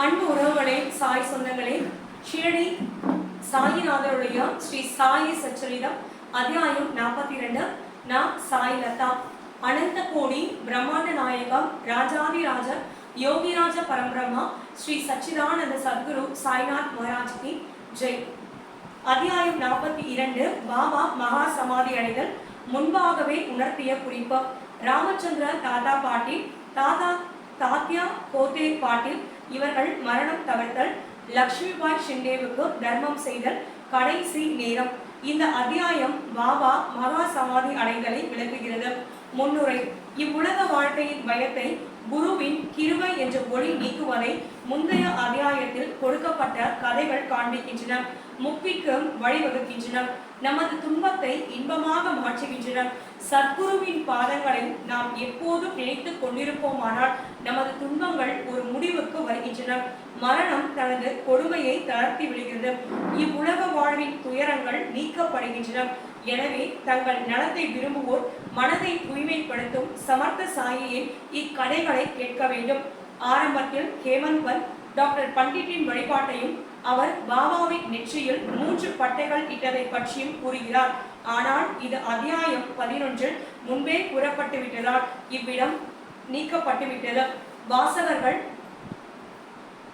அன்பு உறவுகளே சாய் சொந்தங்களே ஷிரடி சாயிநாதருடைய ஸ்ரீ சாயி சச்சரிதம் அத்தியாயம் நாற்பத்தி ரெண்டு நான் சாய் லதா. அனந்த கோடி பிரம்மாண்ட நாயகம் ராஜாதிராஜ யோகிராஜ பரம்பிரமா ஸ்ரீ சச்சிதானந்த சத்குரு சாய்நாத் மகாராஜ்கி. ஜெய். அத்தியாயம் நாற்பத்தி இரண்டு பாபா மகா சமாதி அடைதல் முன்பாகவே உணர்த்திய குறிப்பு. ராமச்சந்திர தாத்தா பாட்டில் தாத்தா தாத்யா கோத்தே பாட்டில் இவர்கள் மரணம் தவிர்த்தல் லக்ஷ்மிபாய் ஷிண்டேவுக்கு தர்மம் செய்தல் கடைசி நேரம். இந்த அத்தியாயம் பாபா மகா சமாதி அடைதலை விளக்குகிறது. முன்னுரை இவ்வுலக வாழ்க்கையின் பயத்தை குருவின் கிருவை என்ற ஒளி நீக்குவதை முந்தைய அத்தியாயத்தில் கொடுக்கப்பட்ட கதைகள் காண்பிக்கின்றன. முக்திக்கும் வழிவகுக்கின்றன. நமது துன்பத்தை இன்பமாக மாற்றுகின்றன. சத்குருவின் பாதங்களை நாம் எப்போதும் நினைத்துக் கொண்டிருப்போமானால் நமது துன்பங்கள் ஒரு முடிவுக்கு வருகின்றன. மரணம் தனது கொடுமையை தளர்த்தி விடுகிறது. இவ்வுலக வாழ்வின் துயரங்கள் நீக்கப்படுகின்றன. எனவே தங்கள் நலத்தை விரும்புவோர் மனதை தூய்மைப்படுத்தும் சமர்த்த சாயியின் இக்கதைகளை கேட்க வேண்டும். ஆரம்பத்தில் ஹேமந்த் டாக்டர் பண்டிட்டின் வழிபாட்டையும் அவர் பாபாவின் நெற்றியில் மூன்று பட்டைகள் இட்டதை பற்றியும் கூறுகிறார். ஆனால் இது அத்தியாயம் பதினொன்றில் முன்பே கூறப்பட்டுவிட்டதால் இவ்விடம் நீக்கப்பட்டுவிட்டது வாசகர்கள்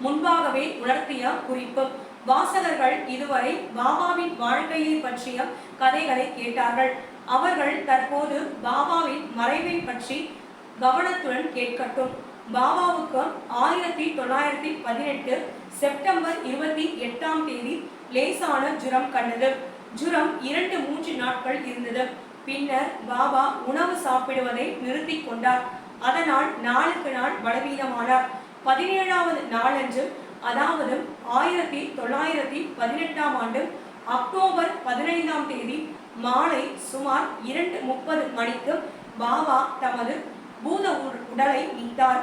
முன்பாகவே உணர்த்திய குறிப்பு. வாசகர்கள் இதுவரை பாபாவின் வாழ்க்கையை பற்றிய கதைகளை கேட்டார்கள். அவர்கள் தற்போது பாபாவின் மறைவை பற்றி கவனத்துடன் கேட்கட்டும். பாபாவுக்கு ஆயிரத்தி தொள்ளாயிரத்தி பதினெட்டு செப்டம்பர் இருபத்தி எட்டாம் தேதி லேசான ஜுரம் கண்டது. ஜுரம் இரண்டு மூன்று நாட்கள் இருந்தது. பின்னர் பாபா உணவு சாப்பிடுவதை நிறுத்தி கொண்டார். அதனால் நாளுக்கு நாள் பலவீனமானார். பதினேழாவது நாளன்று அதாவது ஆயிரத்தி தொள்ளாயிரத்தி பதினெட்டாம் ஆண்டு அக்டோபர் பதினைந்தாம் தேதி மாலை சுமார் இரண்டு முப்பது மணிக்கு பாபா தமது பூத உடலை மீட்டார்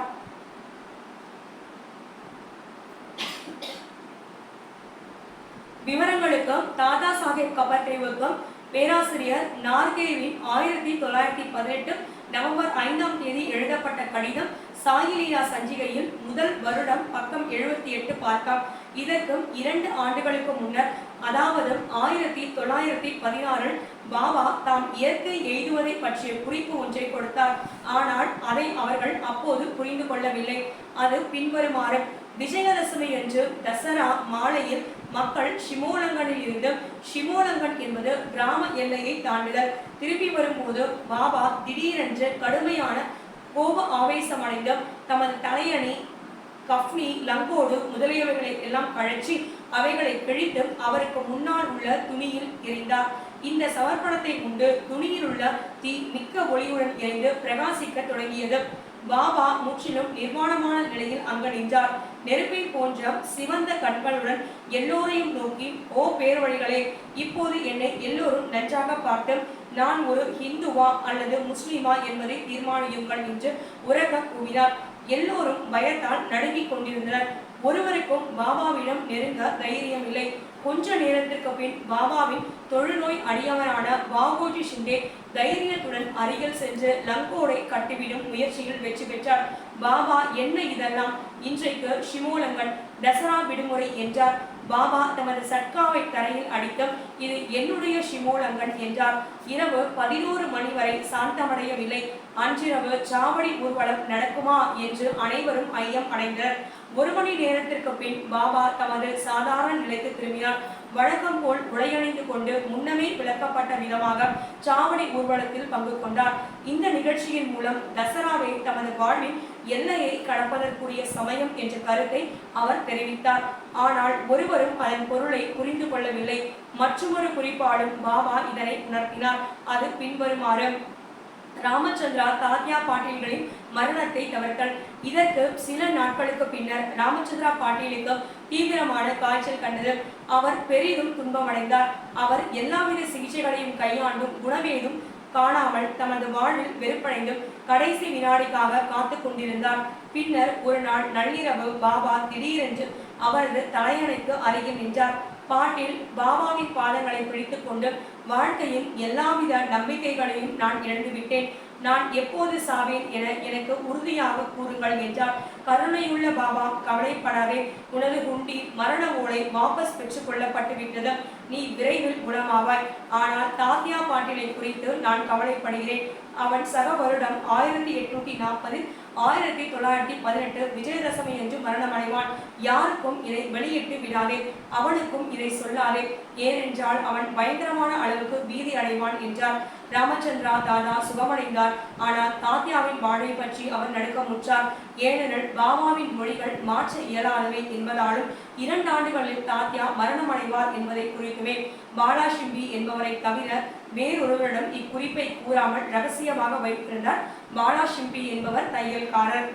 விவரங்களுக்கும் தாதா சாஹேப் கபர்டேவுக்கும் பேராசிரியர் நார்கேவின் ஆயிரத்தி தொள்ளாயிரத்தி பதினெட்டு நவம்பர் ஐந்தாம் தேதி எழுதப்பட்ட கடிதம் சாயிலீலா சஞ்சிகையில் முதல் வருடம் பக்கம் எழுபத்தி எட்டு பார்ക്കാം இதற்கும் இரண்டு ஆண்டுகளுக்கு முன்னர் அதாவது ஆயிரத்தி தொள்ளாயிரத்தி பதினாறில் பாபா தாம் இயற்கை எய்துவதை பற்றிய குறிப்பு ஒன்றை கொடுத்தார். ஆனால் அதை அவர்கள் அப்போது புரிந்து கொள்ளவில்லை. அது பின்வருமாறு விஜயதசமி என்று தசரா மாலையில் மக்கள் ஷிமோலங்கனில் இருந்து ஷிமோலங்கன் என்பது கிராம எல்லையை தாண்டுதல் திரும்பி வரும்போது பாபா திடீரென்று கடுமையான கோப ஆவேசமடைந்தும் தமது தலையணி கஃப்னி லங்கோடு முதலியவைகளை எல்லாம் கழற்றி அவைகளை கிழித்து அவருக்கு முன்னால் உள்ள துணியில் எரிந்தார் இந்த சமர்ப்பணத்தை கொண்டு துணியில் உள்ள தீ மிக்க ஒளியுடன் எரிந்து பிரகாசிக்க தொடங்கியது. பாபா முற்றிலும் நிர்வாணமான நிலையில் அங்கு நின்றார். நெருப்பை போன்ற சிவந்த கண்களுடன் எல்லோரையும் நோக்கி ஓ பேர்வழிகளே இப்போது என்னை எல்லோரும் நன்றாக பார்த்து நான் ஒரு ஹிந்துவா அல்லது முஸ்லிமா என்பதை தீர்மானியுங்கள் என்று உரக கூவினார். எல்லோரும் பயத்தால் நடுங்கிக் கொண்டிருந்தனர். ஒருவருக்கும் பாபாவிடம் நெருங்க தைரியம் இல்லை கொஞ்ச நேரத்திற்கு பின் பாபாவின் தொழுநோய் அடியவரான பாகோஜி ஷிண்டே தைரியத்துடன் அருகில் சென்று லங்கோடை கட்டிவிடும் முயற்சியில் வெற்றி பெற்றார். பாபா என்ன இதெல்லாம்? இன்றைக்கு ஷிமோலங்கன் தசரா விடுமுறை என்றார். பாபா தமது சட்காவை தரையில் அடித்து இது என்னுடைய ஷிமோலங்கன் என்றார். இரவு பதினோரு மணி வரை சாந்தமடையவில்லை. அன்றிரவு சாவடி ஊர்வலம் நடக்குமா என்று அனைவரும் ஐயம் அடைந்தனர். ஒரு மணி நேரத்திற்கு பின் பாபா தமது சாதாரண நிலைக்கு திரும்பினார். வழக்கம் போல் உடையணிந்து கொண்டு முன்னமே விளக்கப்பட்ட விதமாக சாவடி ஊர்வலத்தில் பங்கு கொண்டார். இந்த நிகழ்ச்சியின் மூலம் தசராவை தமது வாழ்வின் எல்லையை கடப்பதற்குரிய சமயம் என்ற கருத்தை அவர் தெரிவித்தார். ஆனால் ஒருவரும் அதன் பொருளை புரிந்து கொள்ளவில்லை. மற்றொரு குறிப்பாடும் பாபா இதனை உணர்த்தினார். அது பின்வருமாறு. ராமச்சந்திரா தாத்யா பாட்டீல்களின் மரணத்தை தவிர்த்தல். இதற்கு சில நாட்களுக்கு பின்னர் ராமச்சந்திரா பாட்டீலுக்கு தீவிரமான காய்ச்சல் கண்டது. அவர் பெரிதும் துன்பமடைந்தார். அவர் எல்லாவித சிகிச்சைகளையும் கையாண்டும் குணமேதும் காணாமல் தமது வாழ்வில் வெறுப்படைந்து கடைசி வினாடிக்காக காத்து கொண்டிருந்தார். பின்னர் ஒரு நாள் நள்ளிரவு பாபா திடீரென்று அவரது தலையணைக்கு அருகில் நின்றார். பாட்டில் பாபாவின் பாதங்களை பிடித்துக் கொண்டு வாழ்க்கையில் எல்லாவித நம்பிக்கைகளையும் நான் இழந்துவிட்டேன். நான் எப்போது சாவேன் என எனக்கு உறுதியாக கூறுங்கள் என்றார் கருணையுள்ள பாபா கவலைப்படாதே. உனது குண்டி மரண ஓலை வாபஸ் பெற்றுக் கொள்ளப்பட்டு விட்டது நீ விரைவில் குணமாவாய். ஆனால் தாத்தியா பாட்டிலை குறித்து நான் கவலைப்படுகிறேன். அவன் சக வருடம் ஆயிரத்தி எட்நூத்தி நாற்பதில் ஆயிரத்தி தொள்ளாயிரத்தி பதினெட்டு விஜயதசமி என்று மரணமடைவான். யாருக்கும் இதை வெளியிட்டு விடாதே. அவனுக்கும் இதை சொல்லாதே. ஏனென்றால் அவன் பயங்கரமான அளவுக்கு பீதி அடைவான் என்றார். ராமச்சந்திரா தாதா சுகமடைந்தார். ஆனால் தாத்தியாவின் வாழ்வை பற்றி அவர் நடுக்கமுற்றார் ஏனெனில் பாபாவின் மொழிகள் மாற்ற இயலாதவை என்பதாலும் இரண்டு ஆண்டுகளில் தாத்தியா மரணமடைவார் என்பதை குறிக்குமே பாலாஷிம்பி என்பவரை தவிர வேறொருவரிடம் இக்குறிப்பை கூறாமல் ரகசியமாக வைத்திருந்தார் பாலா ஷிம்பி என்பவர் தையல்காரர்.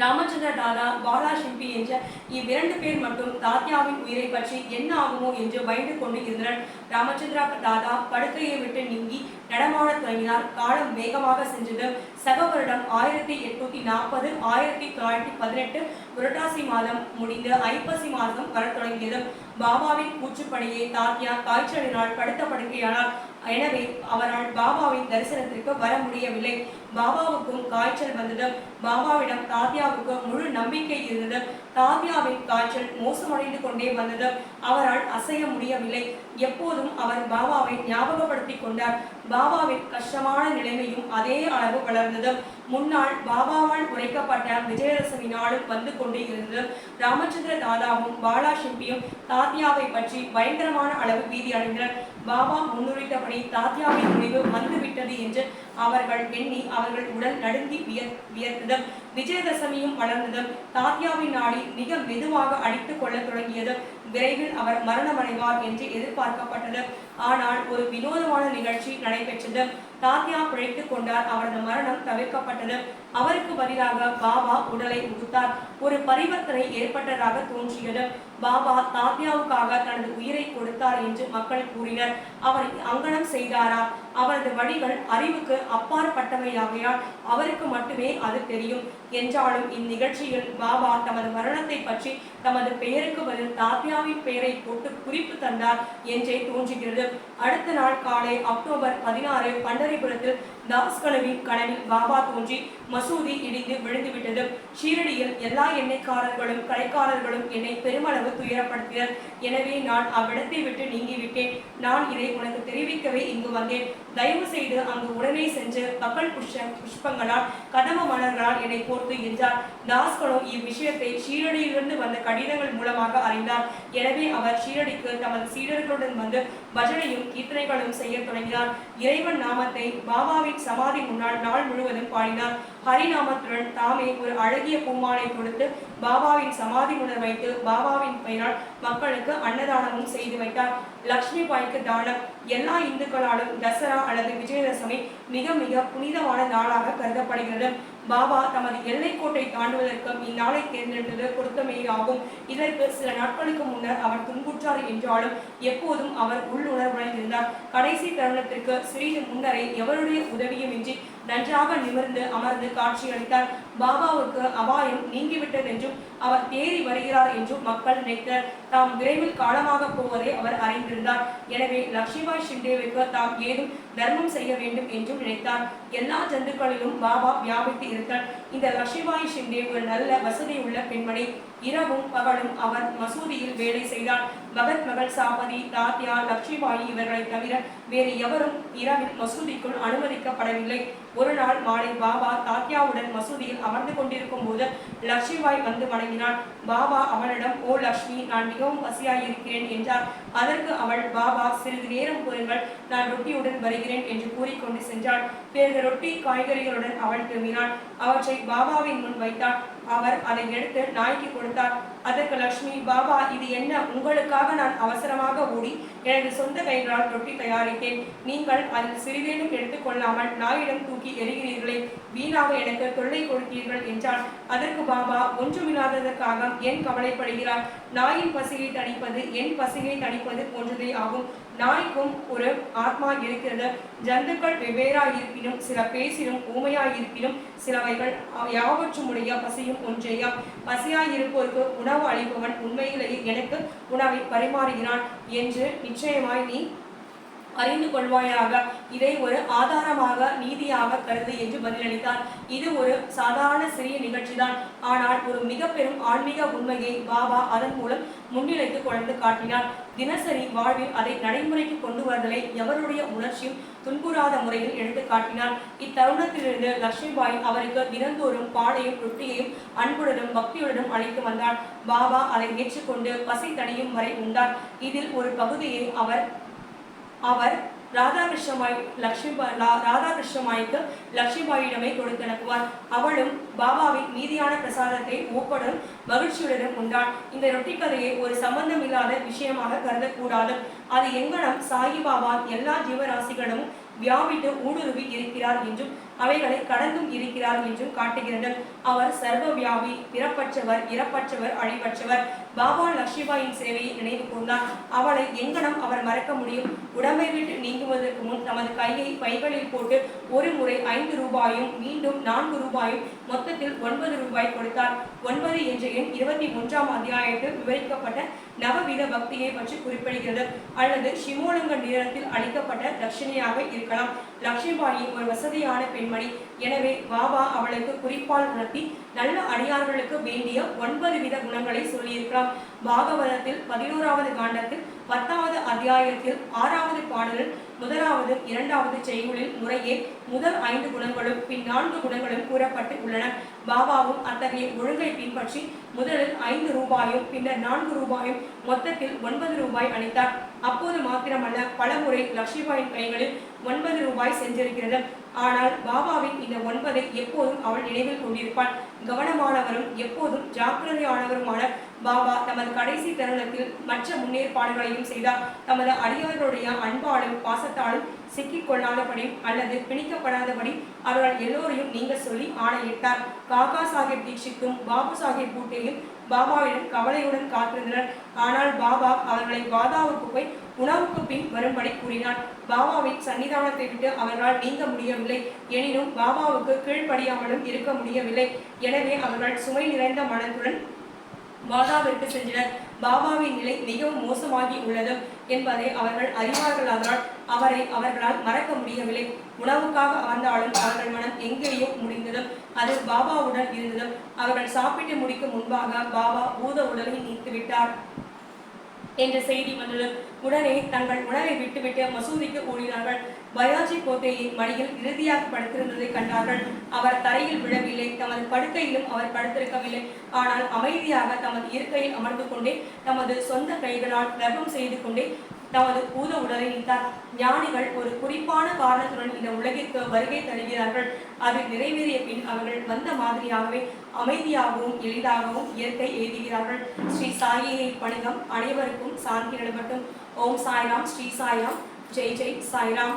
ராமச்சந்திர தாதா பாலா ஷிம்பி என்ற இவ்விரண்டு பேர் மட்டும் தாத்யாவின் உயிரை பற்றி என்ன ஆகுமோ என்று பயந்து கொண்டு இருந்தனர். ராமச்சந்திரா தாதா படுக்கையை விட்டு நீங்கி நடமாடத் தொடங்கினார். காலம் வேகமாக சென்றது. சக வருடம் ஆயிரத்தி எட்நூத்தி நாற்பது ஆயிரத்தி தொள்ளாயிரத்தி பதினெட்டு புரட்டாசி மாதம் முடிந்து ஐப்பசி மாதம் வரத் தொடங்கியது. பாபாவின் கூச்சுப்படியை தாத்யா காய்ச்சலினால் படுத்த படுக்கையானார். எனவே அவரால் பாபாவின் தரிசனத்திற்கு வர முடியவில்லை. பாபாவுக்கும் காய்ச்சல் வந்தது பாபாவிடம் தாத்யாவுக்கு முழு நம்பிக்கை இருந்தது தாத்யாவின் காய்ச்சல் மோசமடைந்து கொண்டே வந்தது அவரால் அசைய முடியவில்லை. எப்போதும் அவர் பாபாவை ஞாபகப்படுத்திக் கொண்டார். பாபாவின் கஷ்டமான நிலைமையும் அதே அளவு வளர்ந்தது. முன்னாள் பாபாவால் உரைக்கப்பட்ட விஜயரசமி நாளும் வந்து கொண்டே இருந்தது. ராமச்சந்திர தாதாவும் பாலா சிம்பியும் தாத்யாவை பற்றி பயங்கரமான அளவு பீதி அடைந்தனர். பாபா முன்னுரைத்தபடி தாத்யாவின் முடிவு வந்துவிட்டது என்று அவர்கள் எண்ணி அவர்கள் உடல் நடுங்கி வியர் வியர்த்தது. விஜயதசமியும் வளர்ந்தது. தாத்யாவின் நாடி மிக மெதுவாக அடித்துக் கொள்ள தொடங்கியது. விரைவில் அவர் மரணமடைவார் என்று எதிர்பார்க்கப்பட்டது. ஆனால் ஒரு வினோதமான நிகழ்ச்சி நடைபெற்றது. தாத்யா பிழைத்துக் கொண்டார். அவரது மரணம் தவிர்க்கப்பட்டது. அவருக்கு பதிலாக பாபா உடலை உடுத்தார். ஒரு பரிவர்த்தனை ஏற்பட்டதாக தோன்றியது. பாபா தாத்யாவுக்காக தனது உயிரை கொடுத்தார் என்று மக்கள் கூறினர். அவர் அங்கனம் செய்தாரா? அவரது வழிகள் அறிவுக்கு அப்பாற்பட்டவையாகையால் அவருக்கு மட்டுமே அது தெரியும். என்றாலும் இந்நிகழ்ச்சியில் பாபா தமது மரணத்தை பற்றி தமது பெயருக்கு பதில் தாத்யாவின் பெயரை போட்டு குறிப்பு தந்தார் என்றே தோன்றுகிறது. அடுத்த நாள் காலை அக்டோபர் பதினாறு பண்டரிபுரத்தில் தாஸ்கனவின் கனவில் பாபா தோன்றி மசூதி இடிந்து விழுந்துவிட்டது. ஷீரடியில் எல்லா எண்ணெய்க்காரர்களும் கடைக்காரர்களும் என்னை பெருமளவு துயரப்படுத்தினர். எனவே நான் அவ்விடத்தை விட்டு நீங்கிவிட்டேன். நான் இதை உனக்கு தெரிவிக்கவே இங்கு வந்தேன். தயவு செய்து அங்கு உடனே சென்று பகல் புஷ்ப புஷ்பங்களால் கதம மலர்களால் என்னை போர்த்து என்றார். தாஸ்கனோ இவ்விஷயத்தை ஷீரடியிலிருந்து வந்த கடிதங்கள் மூலமாக அறிந்தார். எனவே அவர் ஷீரடிக்கு தமது சீடர்களுடன் வந்து பஜனையும் கீர்த்தனைகளும் செய்யத் தொடங்கினார். இறைவன் நாமத்தை பாபாவின் சமாதி முன்னால் நாள் முழுவதும் பாடினார். ஹரிநாமத்துடன் தாமே ஒரு அழகிய பூமாலை கொடுத்து பாபாவின் சமாதி முன்னர் வைத்து பாபாவின் பெயரால் மக்களுக்கு அன்னதானமும் செய்து வைத்தார். லக்ஷ்மி பாய்க்கு தானம் எல்லா இந்துக்களாலும் தசரா அல்லது விஜயதசமி மிக மிக புனிதமான நாளாக கருதப்படுகிறது. பாபா தமது எல்லைக்கோட்டை தாண்டுவதற்கு இந்நாளை தேர்ந்தெடுத்தது பொருத்தமேயாகும். இதற்கு சில நாட்களுக்கு முன்னர் அவர் துன்புற்றார் என்றாலும் எப்போதும் அவர் உள்ளுணர்வுடன் இருந்தார். கடைசி தருணத்திற்கு சிறிது முன்னரே எவருடைய உதவியுமின்றி நன்றாக நிமிர்ந்து அமர்ந்து காட்சியளித்தார். பாபாவுக்கு அபாயம் நீங்கிவிட்டது என்றும் அவர் தேறி வருகிறார் என்றும் மக்கள் நினைத்தனர். தாம் விரைவில் காலமாக போவதை அவர் அறிந்திருந்தார். எனவே லட்சுமிபாய் ஷிண்டேவுக்கு தாம் ஏதும் தர்மம் செய்ய வேண்டும் என்றும் நினைத்தார். எல்லா ஜந்துக்களிலும் பாபா வியாபித்து இருந்தார். இந்த லட்சுமிபாய் ஷிண்டே ஒரு நல்ல வசதியுள்ள பெண்மணி இரவும் பகலும் அவர் மசூதியில் வேலை செய்தார். பகத் மகள் சாபதி தாத்யா லட்சுமிபாயி இவர்களை தவிர வேறு எவரும் இரவில் மசூதிக்குள் அனுமதிக்கப்படவில்லை. ஒரு நாள் மாலை பாபா தாத்யாவுடன் மசூதியில் அமர்ந்து கொண்டிருக்கும் போது லட்சுமிபாய் வந்து வணங்கினாள் பாபா அவளிடம் ஓ லக்ஷ்மி நான் மிகவும் பசியாய் இருக்கிறேன் என்றார். அதற்கு அவள் பாபா சிறிது நேரம் கூறுங்கள் நான் ரொட்டியுடன் வருகிறேன் என்று கூறிக்கொண்டு சென்றாள். பிறகு ரொட்டி காய்கறிகளுடன் அவள் திரும்பினாள். அவற்றை பாபாவின் முன் வைத்தாள். அவர் அதை எடுத்து நாய்க்கு கொடுத்தார். அதற்கு லக்ஷ்மி பாபா இது என்ன? உங்களுக்காக நான் அவசரமாக ஓடி எனது சொந்த கைகளால் ரொட்டி தயாரித்தேன். நீங்கள் அதில் சிறிதேனும் எடுத்துக்கொள்ளாமல் நாயிடம் தூக்கி எறிகிறீர்களே. வீணாக எனக்கு தொல்லை கொடுத்தீர்கள் என்றால் அதற்கு பாபா ஒன்றுமில்லாததற்காக ஏன் கவலைப்படுகிறார்? நாயின் பசியை தணிப்பது என் பசியை தணிப்பது போன்றதே ஆகும். நாய்க்கும் ஒரு ஆத்மா இருக்கிறது. ஜந்துக்கள் வெவ்வேறாய் இருப்பினும் சில பேசினும் ஊமையாய் இருப்பினும் சிலவைகள் யாவற்றுமுடைய பசியும் ஒன்றேயா பசியாய் இருப்போருக்கு உணவு அளிப்பவன் உண்மையிலேயே எனக்கு உணவை பரிமாறுகிறான் என்று நிச்சயமாய் நீ அறிந்து கொள்வாயாக. இதை ஒரு ஆதாரமாக நீதியாக கருது என்று பதிலளித்தார். இது ஒரு சாதாரண சிறிய நிகழ்ச்சிதான். ஆனால் ஒரு மிக பெரும் ஆன்மீக உண்மையை பாபா அதன் மூலம் முன்னிலைக்கு கொண்டு காட்டினார். தினசரி வாழ்வில் அதை நடைமுறைக்கு கொண்டு வருதலை எவருடைய உணர்ச்சியும் துன்புறாத முறையில் எடுத்து காட்டினார். இத்தருணத்திலிருந்து லட்சுமிபாய் அவருக்கு தினந்தோறும் பாடையும் ரொட்டியையும் அன்புடனும் பக்தியுடனும் அழைத்து வந்தார். பாபா அதை ஏற்றுக்கொண்டு பசி தணியும் வரை உண்டார். இதில் ஒரு பகுதியை அவர் அவர் ராதாகிருஷ்ணமாய் லட்சுமிபாய் ராதாகிருஷ்ணமாய்க்கு லட்சுமிபாயிடமே கொடுத்து அனுப்புவார் அவளும் பாபாவின் மீதியான பிரசாதத்தை ஊக்கடன் மகிழ்ச்சியுடனும் உண்டாள். இந்த ரொட்டி கதையை ஒரு சம்பந்தமில்லாத விஷயமாக கருதக்கூடாது. அது எங்கனம் சாயிபாபா எல்லா ஜீவராசிகளும் வியாபித்து ஊடுருவி இருக்கிறார் என்றும் அவைகளை கடந்தும் இருக்கிறார் என்றும் காட்டுகிறது. அவர் சர்வ வியாபி பிறப்பற்றவர் இறப்பற்றவர் அழிவற்றவர் பாபா லட்சுமிபாயின் சேவையை நினைவு கூர்ந்தார் அவளை எங்கனம் அவர் மறக்க முடியும்? உடம்பை விட்டு நீங்குவதற்கு முன் தமது கையை பைகளில் போட்டு ஒரு முறை ஐந்து ரூபாயும் மீண்டும் நான்கு ரூபாயும் மொத்தத்தில் ஒன்பது ரூபாய் கொடுத்தார் ஒன்பது என்ற எண் இருபத்தி மூன்றாம் அத்தியாயத்தில் விவரிக்கப்பட்ட நவவித பக்தியை பற்றி குறிப்பிடுகிறது. அல்லது சிமோலங்க நேரத்தில் அளிக்கப்பட்ட தட்சிணையாக இருக்கலாம். லட்சுமிபாயி ஒரு வசதியான பெண்மணி. எனவே பாபா அவளுக்கு குறிப்பால் உணர்த்தி நல்ல அடியார்களுக்கு வேண்டிய ஒன்பது வித குணங்களை சொல்லியிருக்கலாம். பாகவதத்தில் பதினோராவது காண்டத்தில் பத்தாவது அத்தியாயத்தில் ஆறாவது பாடலில் முதலாவது இரண்டாவது செய்யுளில் முறையே முதல் ஐந்து குணங்களும் பின் நான்கு குணங்களும் கூறப்பட்டு உள்ளன. பாபாவும் அத்தகைய ஒழுங்கை பின்பற்றி முதலில் ஐந்து ரூபாயும் பின்னர் நான்கு ரூபாயும் மொத்தத்தில் ஒன்பது ரூபாய் அளித்தார். அப்போது மாத்திரமல்ல பலமுறை லட்சுமிபாயின் கைகளில் ஒன்பது ரூபாய் சென்றிருக்கிறது. ஆனால் பாபாவின் இந்த ஒன்பதை எப்போதும் அவள் நினைவில் கொண்டிருப்பாள். கவனமானவரும் எப்போதும் ஜாக்கிரதையானவருமான பாபா தமது கடைசி தருணத்தில் மற்ற முன்னேற்பாடுகளையும் செய்தார். தமது அடியார்களுடைய அன்பாலும் பாசத்தாலும் சிக்கிக் கொள்ளாதபடி அல்லது பிணிக்கப்படாதபடி அவர்கள் எல்லோரையும் நீங்க சொல்லி ஆணையிட்டார். காக்கா சாஹிப் தீட்சித்தும் பாபு சாஹிப் பூட்டேயும் பாபாவிடம் கவலையுடன் காத்திருந்தனர். ஆனால் பாபா அவர்களை வாதாவுக்கு போய் உணவுக்கு பின் வரும்படி கூறினார். பாபாவின் சன்னிதானத்தை விட்டு அவர்களால் நீங்க முடியவில்லை. எனினும் பாபாவுக்கு கீழ்ப்படியாமலும் இருக்க முடியவில்லை. எனவே அவர்கள் சுமை நிறைந்த மனத்துடன் பாபாவிற்கு சென்றனர். பாபாவின் நிலை மிகவும் மோசமாகி உள்ளது என்பதை அவர்கள் அறிவார்களானால் அவரை அவர்களால் மறக்க முடியவில்லை. உணவுக்காக வந்தாலும் அவர்கள் மனம் எங்கேயோ முடிந்ததும் அது பாபாவுடன் இருந்ததும் அவர்கள் சாப்பிட்டு முடிக்கும் முன்பாக பாபா பூத உடலை நீத்து விட்டார் என்ற செய்தி வந்தது. உடனே தங்கள் உணவை விட்டுவிட்டு மசூதிக்கு ஓடினார்கள். பயாஜி கோட்டையின் மடியில் இறுதியாக படுத்திருந்ததை கண்டார்கள். அவர் தரையில் விழவில்லை. தமது படுக்கையிலும் அவர் படுத்திருக்கவில்லை. ஆனால் அமைதியாக தமது இருக்கையில் அமர்ந்து கொண்டே தமது சொந்த கைகளால் கர்ப்பம் செய்து கொண்டே தமது பூத உடலை நீத்தார் ஞானிகள் ஒரு குறிப்பான காரணத்துடன் இந்த உலகிற்கு வருகை தருகிறார்கள். அது நிறைவேறிய பின் அவர்கள் வந்த மாதிரியாகவே அமைதியாகவும் எளிதாகவும் இயற்கை எழுதுகிறார்கள் ஸ்ரீ சாயியை பணிகம் அனைவருக்கும் சாந்தி நிலவட்டும். ஓம் சாய்ராம். ஸ்ரீ சாய்ராம். ஜெய் ஜெய். சாய்ராம்.